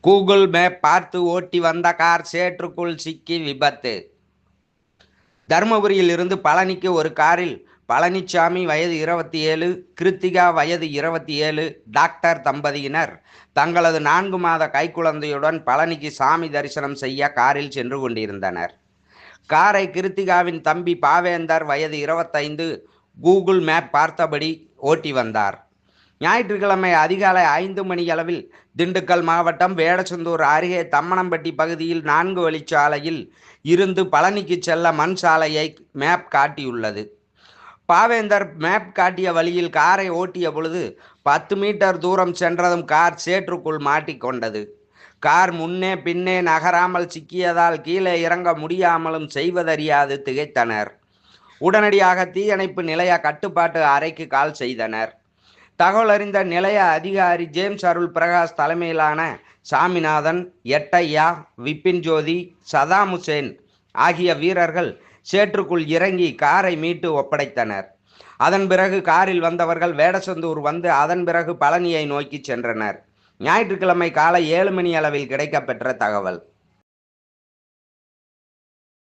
Google map பார்த்து ஓட்டி வந்த கார் சேற்றுக்குள் சிக்கி விபத்து. தருமபுரியில் இருந்து பழனிக்கு ஒரு காரில் பழனிசாமி வயது இருபத்தி ஏழு கிருத்திகா வயது இருபத்தி ஏழு டாக்டர் தம்பதியினர் தங்களது நான்கு மாத கைக்குழந்தையுடன் பழனிக்கு சாமி தரிசனம் செய்ய காரில் சென்று கொண்டிருந்தனர். காரை கிருத்திகாவின் தம்பி பாவேந்தர் வயது இருபத்தைந்து கூகுள் மேப் பார்த்தபடி ஓட்டி வந்தார். ஞாயிற்றுக்கிழமை அதிகாலை ஐந்து மணியளவில் திண்டுக்கல் மாவட்டம் வேடச்சந்தூர் அருகே தம்மனம்பட்டி பகுதியில் நான்கு வழிச்சாலையில் இருந்து பழனிக்கு செல்ல மண் சாலையை மேப் காட்டியுள்ளது. பாவேந்தர் மேப் காட்டிய வழியில் காரை ஓட்டிய பொழுது பத்து மீட்டர் தூரம் சென்றதும் கார் சேற்றுக்குள் மாட்டிக்கொண்டது. கார் முன்னே பின்னே நகராமல் சிக்கியதால் கீழே இறங்க முடியாமலும் செய்வதறியாது திகைத்தனர். உடனடியாக தீயணைப்பு நிலைய கட்டுப்பாட்டு அறைக்கு கால் செய்தனர். தகவல் அறிந்த நிலைய அதிகாரி ஜேம்ஸ் அருள் பிரகாஷ் தலைமையிலான சாமிநாதன் எட்டையா விபின் ஜோதி சதாம் ஹுசேன் ஆகிய வீரர்கள் சேற்றுக்குள் இறங்கி காரை மீட்டு ஒப்படைத்தனர். அதன் பிறகு காரில் வந்தவர்கள் வேடசந்தூர் வந்து அதன் பிறகு பழனியை நோக்கி சென்றனர். ஞாயிற்றுக்கிழமை காலை ஏழு மணி அளவில் கிடைக்கப்பெற்ற தகவல்.